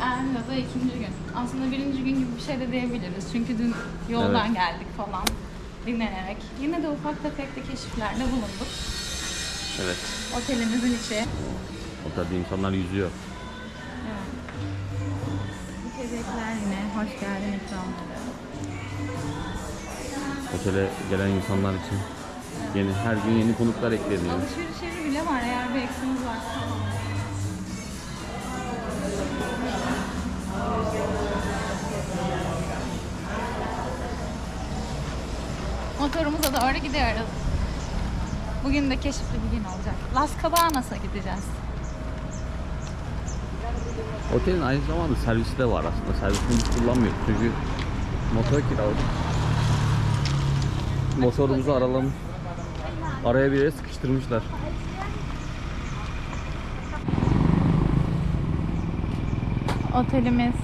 Erla'da ikinci gün. Aslında birinci gün gibi bir şey de diyebiliriz. Çünkü dün yoldan Evet. geldik falan. Dinlenerek. Yine de ufak tefek de keşiflerde bulunduk. Evet. Otelimizin içi. Otelde insanlar yüzüyor. İçecekler yine. Hoş geldin ikramları. Otele gelen insanlar için yeni her gün yeni konuklar ekleniyor. Alışveriş doğru gidiyoruz. Bugün de keşifli bir gün olacak. Las Cabanas'a gideceğiz. Otelin aynı zamanda servisi de var aslında. Servisini biz kullanmıyoruz çünkü motor kiraladık. Motorumuzu aralamış. Araya bir yere sıkıştırmışlar. Otelimiz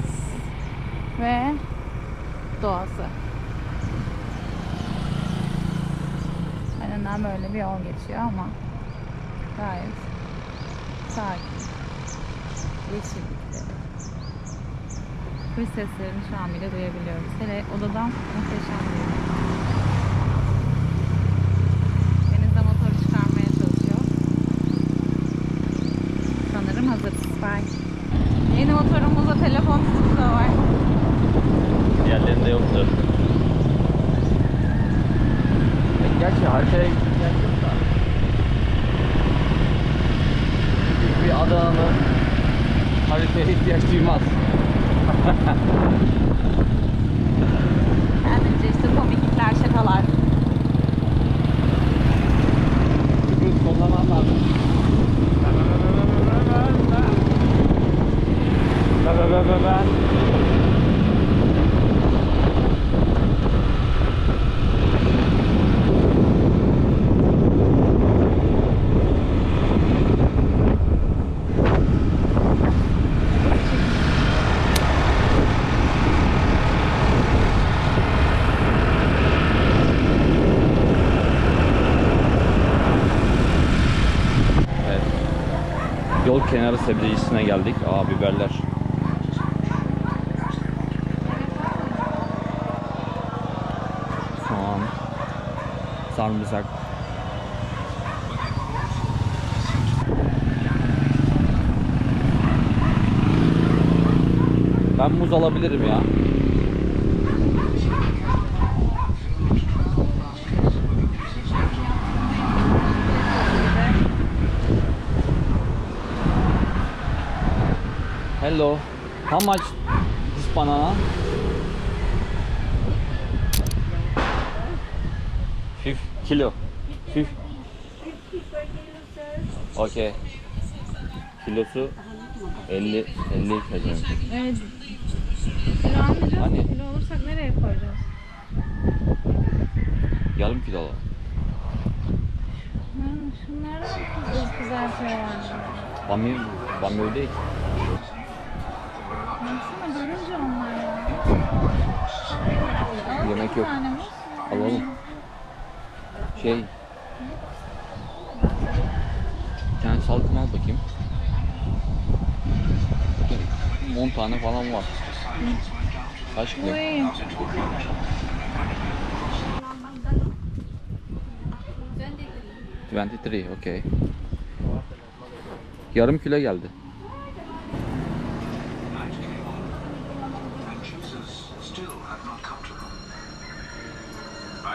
ve doğası. Önünden böyle bir yol geçiyor ama gayet sakin. Yeşillikte. Kuş seslerini şu an bile duyabiliyoruz. Hele odadan muhteşem bir yer. Deniz de motoru çıkarmaya çalışıyor. Sanırım hazırız. Bye. Yeni motorumuzda telefon tutucu da var. Diğerlerinde yoktu. E, Gerçi haritaya gerek yok da. Çünkü bir Adana'nın haritaya ihtiyaç duymaz. Kendince işte komiklikler, şakalar. Bugün sonlaman lazım. Evet. Yol kenarı sebzecisine geldik. Aa biberler. Soğan. Sarımsak. Ben muz alabilirim ya. Hello. How much this banana? Fif kilo. Fif. Okay. Kilosu 50 50 kilo. Evet. Kilo. Hani? Kilo olursak nereye koyacağız? Yarım kilo. alalım. Ha, şunlardan kızıl kızartıyorlar. Bamya bamya değil. Baksana görünce onlar ya. Alalım Yemek bir yok. tane muz. Alalım. Şey. Bir tane salkım al bakayım. 10 tane falan var. Kaç kilo? İyi. Twenty three, okay. Yarım kilo geldi.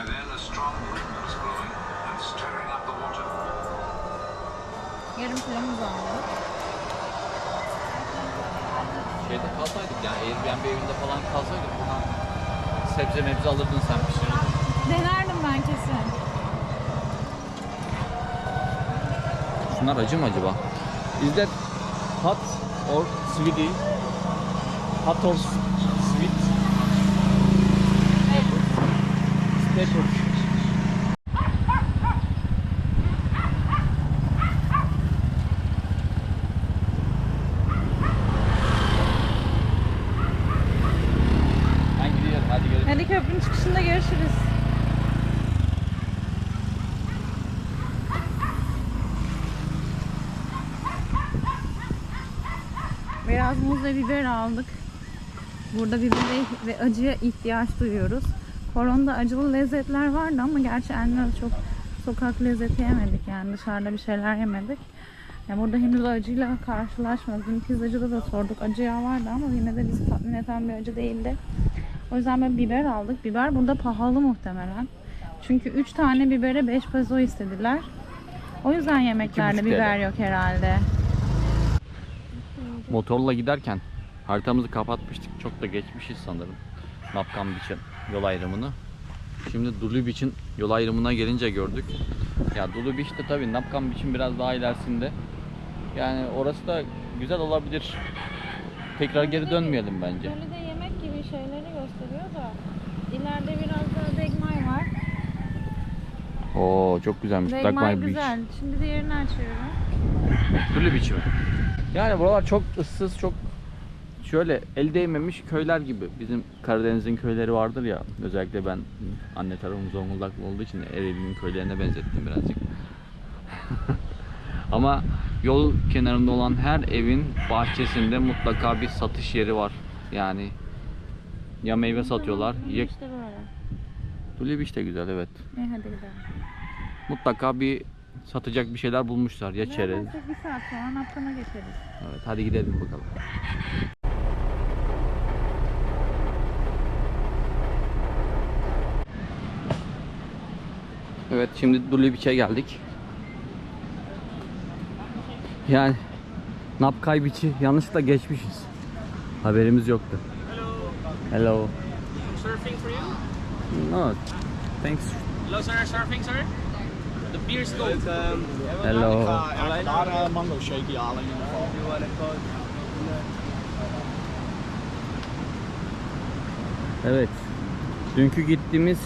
By then a strong wind was blowing and stirring up the water. Yarım kilomuz aldı. Şeyde kalsaydık yani Airbnb evinde falan kalsaydık buradan sebze mebze alırdın sen pişirirdin. Denerdim ben kesin. Şunlar acı mı acaba? Is that hot or sweetie? Hot or Pepper. Ben gidiyorum hadi görüşürüz. Hadi köprünün çıkışında görüşürüz. Biraz muz ve biber aldık. Burada bibere ve acıya ihtiyaç duyuyoruz. Koronada acılı lezzetler vardı ama gerçi Enver çok sokak lezzeti yemedik yani dışarıda bir şeyler yemedik. Yani burada henüz acıyla karşılaşmadık. Dün pizzacıda da sorduk. Acı vardı ama yine de bizi tatmin eden bir acı değildi. O yüzden böyle biber aldık. Biber burada pahalı muhtemelen. Çünkü 3 tane bibere 5 peso istediler. O yüzden yemeklerde 2,5 TL. biber yok herhalde. Motorla giderken haritamızı kapatmıştık. Çok da geçmişiz sanırım. Napkan Beach'in yol ayrımını. Şimdi Dulu Beach'in yol ayrımına gelince gördük. Ya Dulu Beach de tabii Napkan Beach'in biraz daha ilerisinde. Yani orası da güzel olabilir. Tekrar geri dönmeyelim bence. Böyle de yemek gibi şeyleri gösteriyor da ileride biraz da Degmay var. Oo çok güzelmiş. Degmay Dagmay Beach. güzel. Şimdi diğerini açıyorum. Dulu Beach mi? Yani buralar çok ıssız, çok şöyle el değmemiş köyler gibi. Bizim Karadeniz'in köyleri vardır ya. Özellikle ben anne tarafım Zonguldaklı olduğu için Ereğli'nin köylerine benzettim birazcık. Ama yol kenarında olan her evin bahçesinde mutlaka bir satış yeri var. Yani ya meyve satıyorlar ya Beach de güzel evet. İyi hadi gidelim. Mutlaka bir satacak bir şeyler bulmuşlar ya çerez. Bir saat sonra Napkan'a geçeriz. Evet hadi gidelim bakalım. Evet şimdi Dulu Beach'e geldik. Yani Napkay Beach'i yanlışlıkla geçmişiz. Haberimiz yoktu. Hello. Surfing for you? No. Thanks. Hello, sir. Surfing, sir? The beer's cold. Hello. Daar uh, mango in ieder geval. Evet. Dünkü gittiğimiz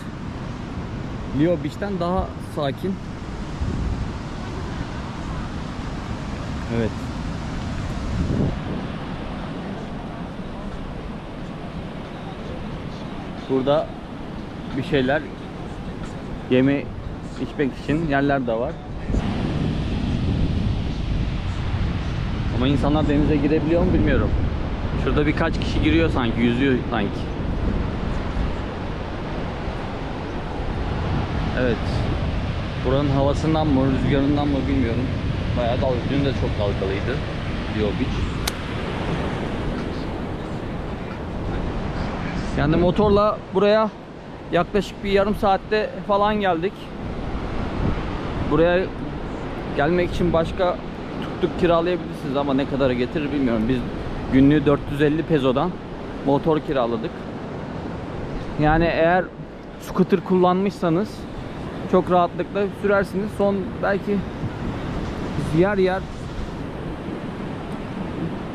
Leo Beach'ten daha sakin. Evet. Burada bir şeyler yeme içmek için yerler de var. Ama insanlar denize girebiliyor mu bilmiyorum. Şurada birkaç kişi giriyor sanki, yüzüyor sanki. Evet. Buranın havasından mı, rüzgarından mı bilmiyorum. Bayağı dalga. Dün de çok dalgalıydı. Leo Beach. Yani motorla buraya yaklaşık bir yarım saatte falan geldik. Buraya gelmek için başka tuk kiralayabilirsiniz ama ne kadara getirir bilmiyorum. Biz günlüğü 450 pezodan motor kiraladık. Yani eğer scooter kullanmışsanız çok rahatlıkla sürersiniz. Son belki yer yer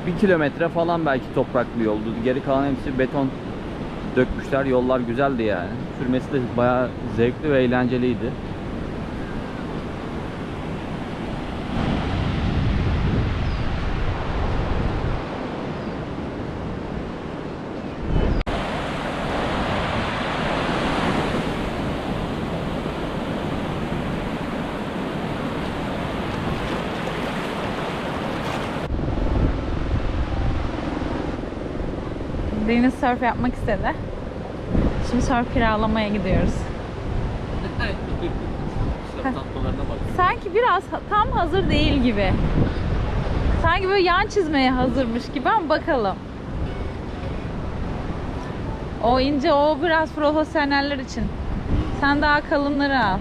bir kilometre falan belki topraklı yoldu. Geri kalan hepsi beton dökmüşler. Yollar güzeldi yani. Sürmesi de bayağı zevkli ve eğlenceliydi. Deniz surf yapmak istedi. Şimdi surf kiralamaya gidiyoruz. Sanki biraz tam hazır değil gibi. Sanki böyle yan çizmeye hazırmış gibi ama bakalım. O ince o biraz profesyoneller için. Sen daha kalınları al.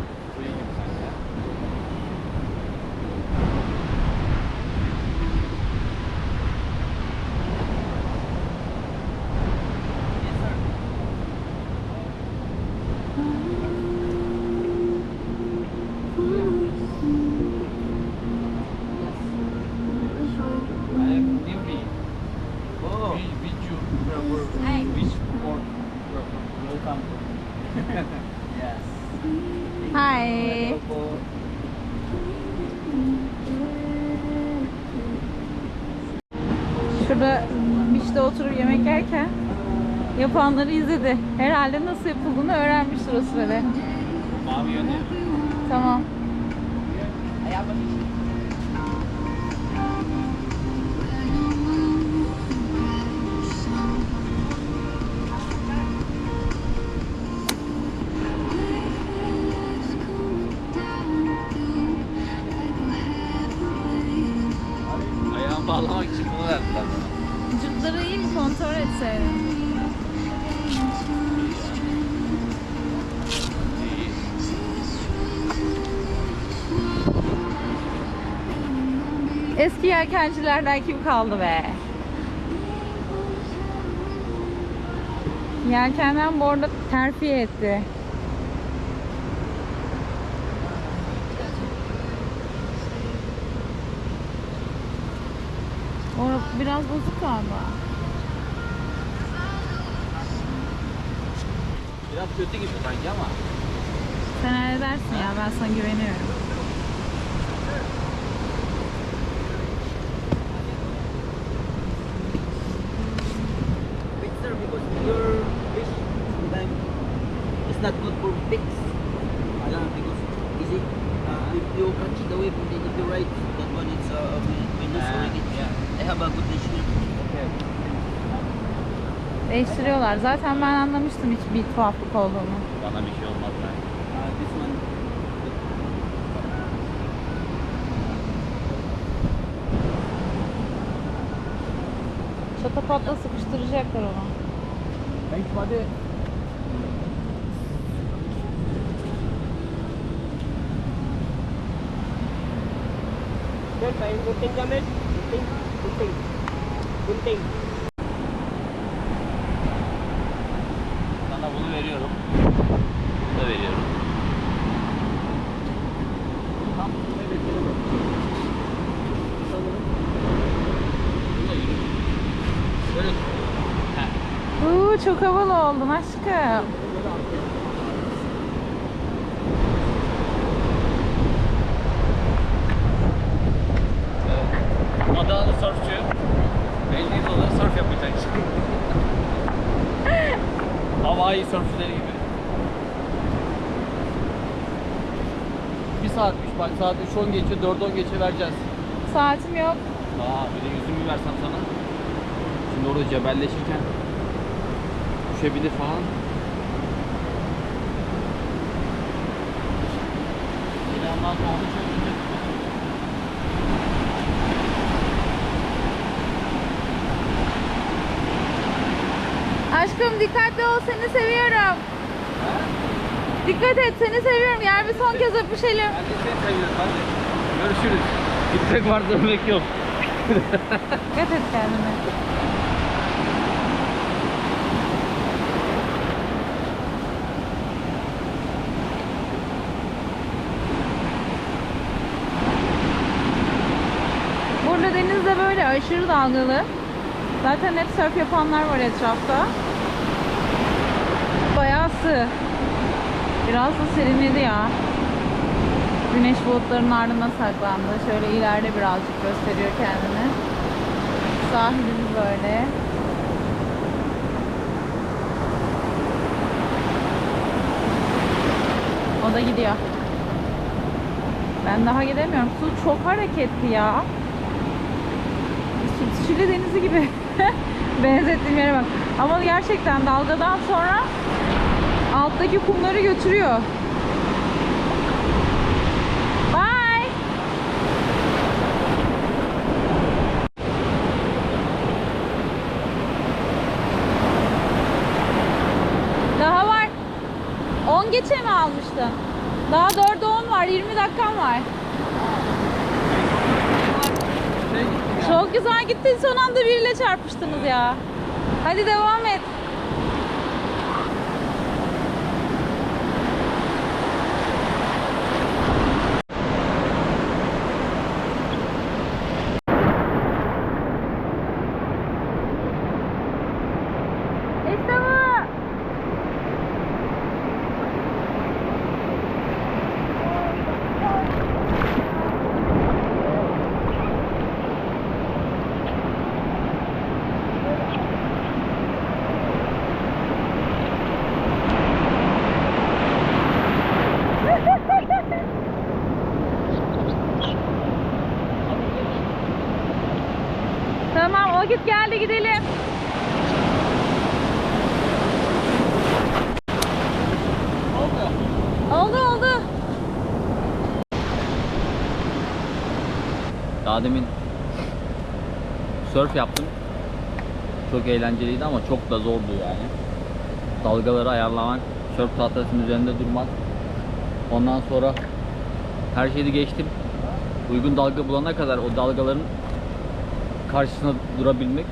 Oh. Hi. Şurada beach'te oturup yemek yerken yapanları izledi. Herhalde nasıl yapıldığını öğrenmiştir o sırada. Mavi yönü. Tamam. Yelkencilerden kim kaldı be? Yelkenden bu arada terfi etti. Orada biraz bozuk galiba. Biraz kötü gibi sanki ama. Sen halledersin ya ben sana güveniyorum. Değiştiriyorlar. Zaten ben anlamıştım hiç bir tuhaflık olduğunu. Bana bir şey olmaz ben. Çatapatla sıkıştıracaklar onu. Buddy. Good, fine. Gunting. Gunting. Gunting. Gunting. Sana bunu veriyorum. Bunu da veriyorum. Tam bunu veriyorum. Sanırım. Bunu da yürü. Böyle Heh. Uuu çok havalı oldun aşkım. Evet. Ada surfçu. Belli dolar surf yapacak şimdi. Hawaii surfçüleri gibi. Bir saatmiş bak saat 3.10 geçiyor 4.10 geçe vereceğiz. Saatim yok. Aa bir de yüzümü versem sana. Şimdi orada cebelleşirken düşebilir falan. Sonra onu çözünce Aşkım dikkatli ol seni seviyorum. Dikkat et seni seviyorum. Yer bir son kez öpüşelim. Ben de seni seviyorum hadi. Görüşürüz. Gitmek var dönmek yok. Dikkat et kendine. Burada deniz de böyle aşırı dalgalı. Zaten hep surf yapanlar var etrafta. Bayağı sığ. Biraz da serinledi ya. Güneş bulutların ardına saklandı. Şöyle ileride birazcık gösteriyor kendini. Sahilimiz böyle. O da gidiyor. Ben daha gidemiyorum. Su çok hareketli ya. Şili denizi gibi. Benzettiğim yere bak. Ama gerçekten dalgadan sonra alttaki kumları götürüyor. Bye. Daha var. 10 geçe mi almıştın? Daha 4'e 10 var. 20 dakikan var. Çok güzel gittin. Son anda biriyle çarpıştınız ya. Hadi devam et. İşte bu. Tamam vakit geldi gidelim. Oldu oldu. Daha demin surf yaptım. Çok eğlenceliydi ama çok da zordu yani. Dalgaları ayarlamak, surf tahtasının üzerinde durmak. Ondan sonra her şeyi geçtim. uygun dalga bulana kadar o dalgaların karşısına durabilmek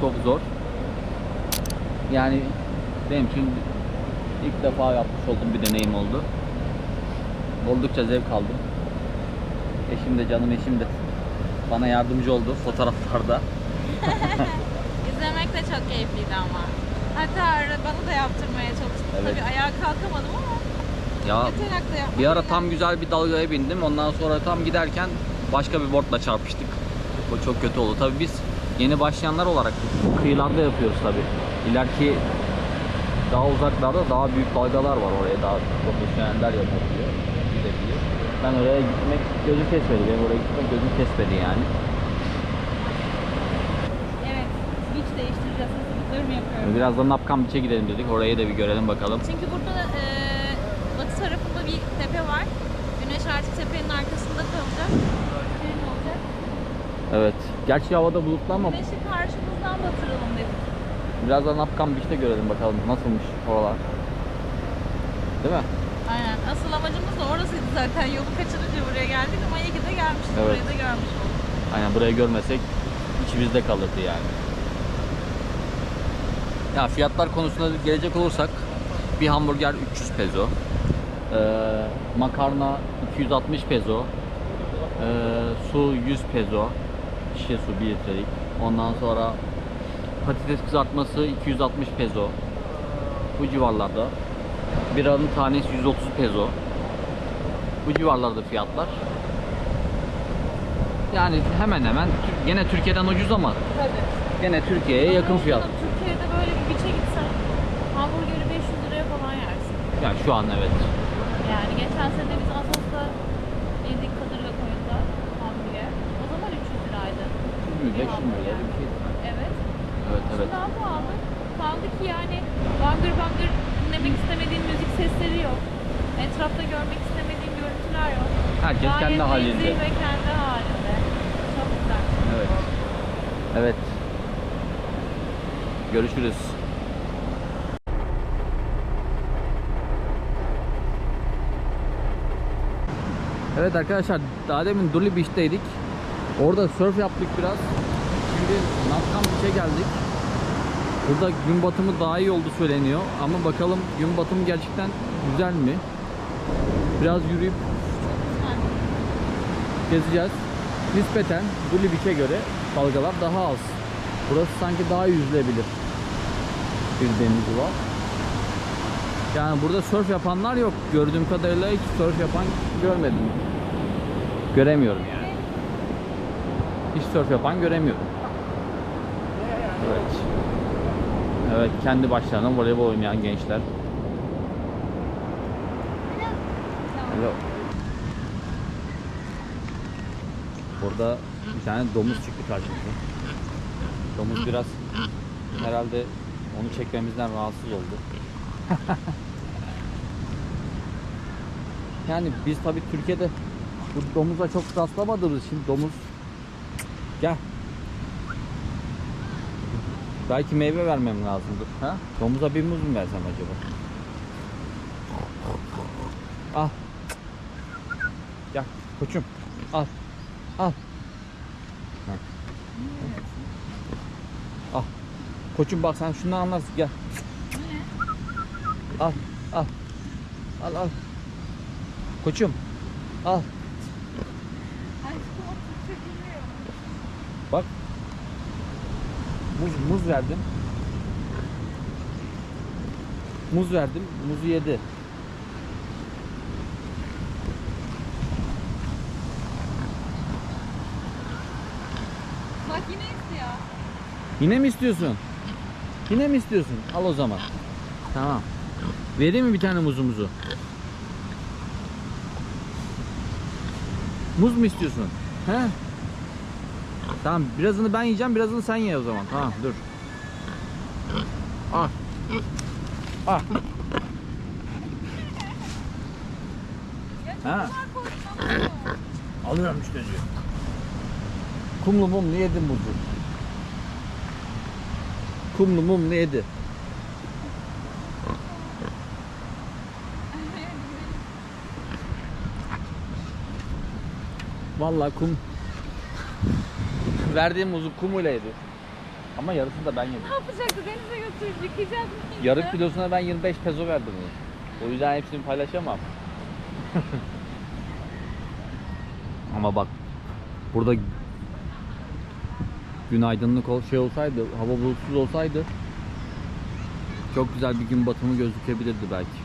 çok zor. Yani benim için ilk defa yapmış olduğum bir deneyim oldu. Oldukça zevk aldım. Eşim de canım eşim de bana yardımcı oldu fotoğraflarda. İzlemek de çok keyifliydi ama. Hatta bana da yaptırmaya çalıştım. Evet. Tabii ayağa kalkamadım ama Ya bir ara tam güzel bir dalgaya bindim. Ondan sonra tam giderken başka bir boardla çarpıştık. O çok kötü oldu. Tabii biz yeni başlayanlar olarak kıyılarda yapıyoruz tabii. İleriki daha uzaklarda daha büyük dalgalar var oraya daha profesyoneller yapabiliyor. Ben oraya gitmek gözüm kesmedi. Benim oraya gitmek gözüm kesmedi yani. Evet. Beach değiştireceğiz. Hazırlıklarımı yapıyorum. Biraz da Napkan Beach'e gidelim dedik. Orayı da bir görelim bakalım. Çünkü burada e, batı tarafında bir tepe var. Güneş artık tepenin arkasında kalacak. Serin olacak. Evet. Gerçi havada bulutlu ama Güneşi karşımızdan batıralım dedik. biraz da Napkan Beach'te görelim bakalım nasılmış oralar. Değil mi? Aynen. Asıl amacımız da orasıydı zaten. Yolu kaçırınca buraya geldik ama iyi ki de gelmişiz. Evet. Burayı da görmüş olduk. Aynen burayı görmesek içimizde kalırdı yani. Ya fiyatlar konusuna gelecek olursak bir hamburger 300 peso, ee, makarna 260 peso, ee, su 100 peso, şişe su 1 litrelik. Ondan sonra patates kızartması 260 peso. Bu civarlarda. Biranın tanesi 130 peso. Bu civarlarda fiyatlar. Yani hemen hemen gene Türkiye'den ucuz ama Tabii. gene Türkiye'ye yakın fiyat. Türkiye'de böyle bir biçe gitsen hamburgeri 500 liraya falan yersin. Yani şu an evet. Yani geçen sene biz Asos'ta yedik Kadırga koyunda hamburger. O zaman 300 liraydı. 500 lira öyle bir şey. Evet. Evet evet. Şimdi daha pahalı. Kaldı ki yani bangır bangır dinlemek istemediğin müzik sesleri yok. Etrafta görmek istemediğin görüntüler yok. Herkes Gayet kendi halinde. ve kendi halinde. Çok güzel. Evet. Evet. Görüşürüz. Evet arkadaşlar daha demin Dully Beach'teydik. Orada surf yaptık biraz. Şimdi Napkan Beach'e geldik. Burada gün batımı daha iyi oldu söyleniyor. Ama bakalım gün batımı gerçekten güzel mi? Biraz yürüyüp gezeceğiz. Nispeten Beach'e göre dalgalar daha az. Burası sanki daha yüzülebilir. Bir denizi var. Yani burada surf yapanlar yok. Gördüğüm kadarıyla hiç surf yapan görmedim. Göremiyorum yani. Hiç surf yapan göremiyorum. Evet. Evet, kendi başlarına voleybol oynayan gençler. Hello. Burada bir tane domuz çıktı karşımıza. Domuz biraz herhalde onu çekmemizden rahatsız oldu. yani biz tabii Türkiye'de bu domuza çok rastlamadığımız için domuz gel. Belki meyve vermem lazımdır. Ha? Domuza bir muz mu versem acaba? Al. Gel koçum. Al. Al. Ha. Al. Koçum bak sen şundan anlarsın gel. Al. Al. Al al. Koçum. Al. Bak. Muz, muz verdim. Muz verdim. Muzu yedi. Bak yine istiyor. Yine mi istiyorsun? Yine mi istiyorsun? Al o zaman. Tamam. Vereyim mi bir tane muzumuzu? Muz mu istiyorsun? He? Tamam, birazını ben yiyeceğim, birazını sen ye o zaman. Tamam, dur. Al. Al. Ha? Alıyorum işte diyor. Kumlu mumlu yedim muzu. Kumlu mumlu yedi. Vallahi kum. Verdiğim muzu kum ile yedi. Ama yarısını da ben yedim. Ne yapacaktı? Denize götürüp yıkayacak mıydı? Yarım kilosuna ben 25 peso verdim bunu. O yüzden hepsini paylaşamam. Ama bak burada gün aydınlık ol şey olsaydı, hava bulutsuz olsaydı çok güzel bir gün batımı gözükebilirdi belki.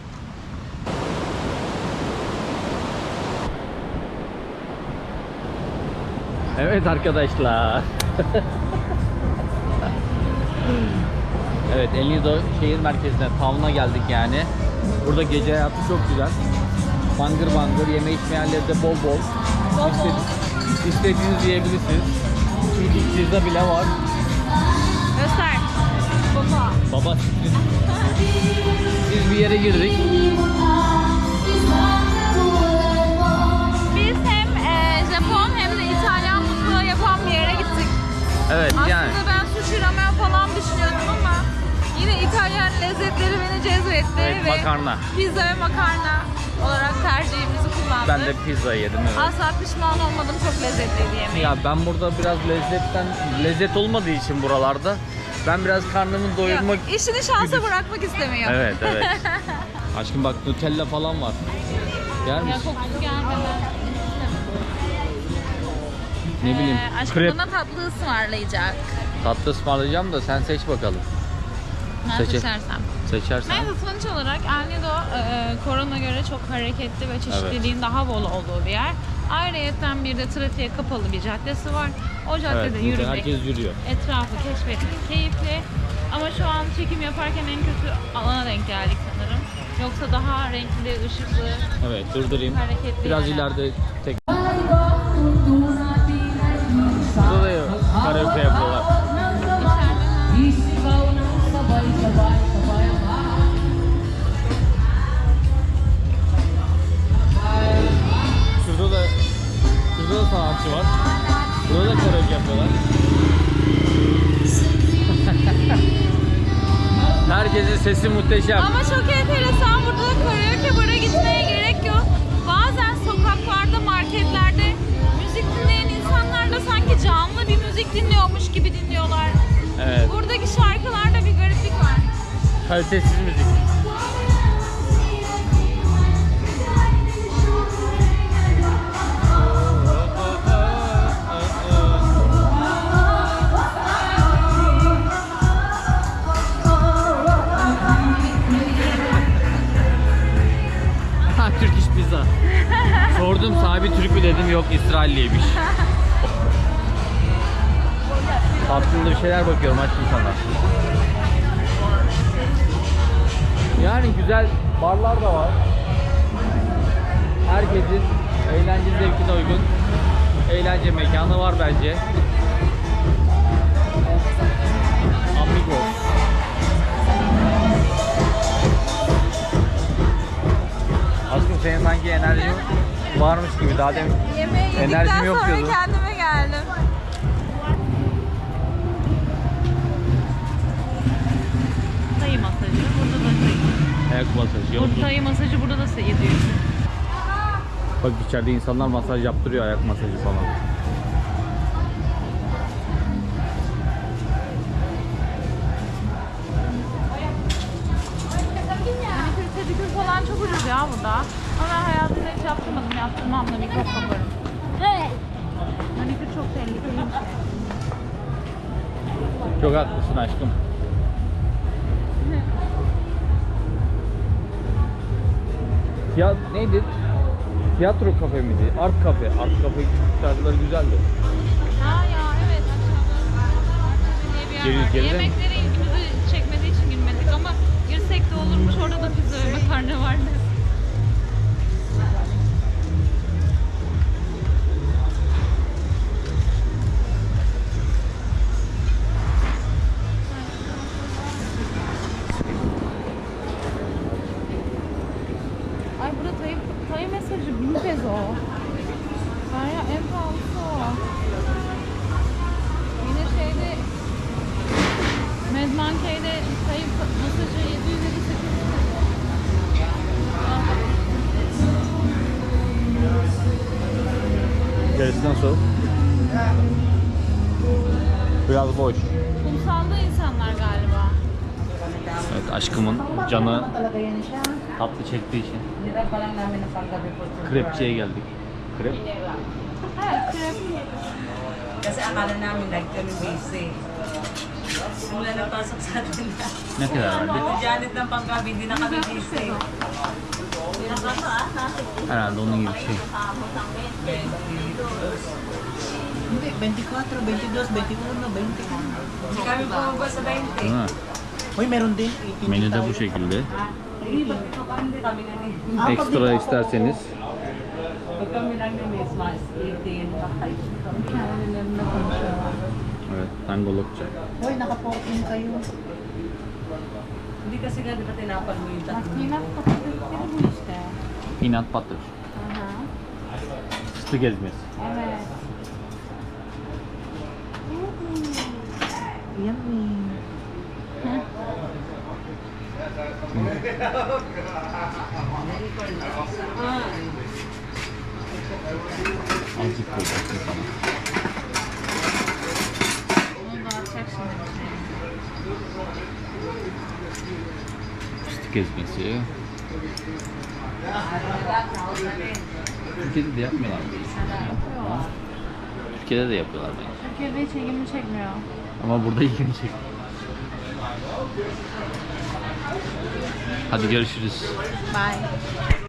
Evet arkadaşlar. evet El Nido şehir merkezine, town'a geldik yani. Burada gece hayatı çok güzel. Bangır bangır, yeme içme yerleri de bol bol. Bol bol. İste- İstediğiniz yiyebilirsiniz. Türk pizza bile var. Göster. Baba. Baba. Biz bir yere girdik. Evet Aslında yani. ben sushi ramen falan düşünüyordum ama yine İtalyan lezzetleri beni cezbetti Evet, ve makarna. pizza ve makarna olarak tercihimizi kullandık. Ben de pizza yedim evet. Asla pişman olmadım çok lezzetliydi yemeği. Ya ben burada biraz lezzetten lezzet olmadığı için buralarda ben biraz karnımı doyurmak Ya, işini şansa bırakmak istemiyor. Evet evet. Aşkım bak Nutella falan var. Yer Ya kokusu gelmeden. Ne bileyim. Ee, aşkım Krep bana tatlı ısmarlayacak. tatlı ısmarlayacağım da sen seç bakalım. Ben Seçe- seçersem. Seçersen. Neyse sonuç olarak El Nido e, korona göre çok hareketli ve çeşitliliğin daha bol olduğu bir yer. Ayrıyeten bir de trafiğe kapalı bir caddesi var. O caddede Evet, burada yürümek, herkes yürüyor. etrafı keşfetmek keyifli. Ama şu an çekim yaparken en kötü alana denk geldik sanırım. Yoksa daha renkli, ışıklı, Evet durdurayım. hareketli Biraz yerler. ileride tek. Kalitesiz müzik. Türk iş pizza. Sordum sahibi Türk mü dedim yok İsrailliymiş. Aslında bir şeyler bakıyorum açtım sana. Yani güzel barlar da var. Herkesin eğlence zevkine uygun eğlence mekanı var bence. Amigos. Aşkım senin sanki enerjin varmış gibi daha demin Yemeği yedikten Enerjim yok sonra diyordun. kendime geldim. Ayak masajı. Sayı masajı, burada da sayı diyor. Bak içeride insanlar masaj yaptırıyor ayak masajı falan. Neydi? Tiyatro kafe miydi? Art kafe. Art kafe şarkıları güzeldi. Ha ya evet akşamları diye bir yer? Yemekleri ilgimizi çekmediği için girmedik ama girsek de olurmuş. Orada da pizza ve makarna vardı. Tayı mesajı 1000 peso. Var ya en pahalısı o. Yine şeyde Medmankey'de sayı masajı 758 peso. İçerisi nasıl? Biraz boş. Kumsalda insanlar galiba. Evet aşkımın canı tatlı çektiği için krepçiye geldik. Krep. Evet, krep. Kasi akala namin like kami busy. Simula na pasok sa atin na. Ne kadar verdik? Janet ng panggabi, hindi na kami busy. Herhalde onun gibi şey. Hindi, 24, 22, 21, 20. Hindi kami bumaba sa 20. Değil mi? Uy, meron din. 18 Menü de bu şekilde. Ekstra isterseniz Pag kami lang ni Miss Mas, 18. Ay, Kendilerinde konuşuyorlar. Evet, tangolokça. Uy, naka-14 kayo. Hindi kasi nga, di ba tinapal mo yung tatlo? yine patatesleri bu işte. Peanut butter. Aha. Fıstık ezmesi. Evet. Yummy. Azıcık koyacaksın sana. Onu dağıtacak şimdi bir. Fıstık ezmesi. Türkiye'de de yapmıyorlar mı? Ha? Türkiye'de de yapıyorlar bence. Türkiye'de hiç ilgimi çekmiyor. Ama burada ilgimi çekti. Hadi görüşürüz. Bye.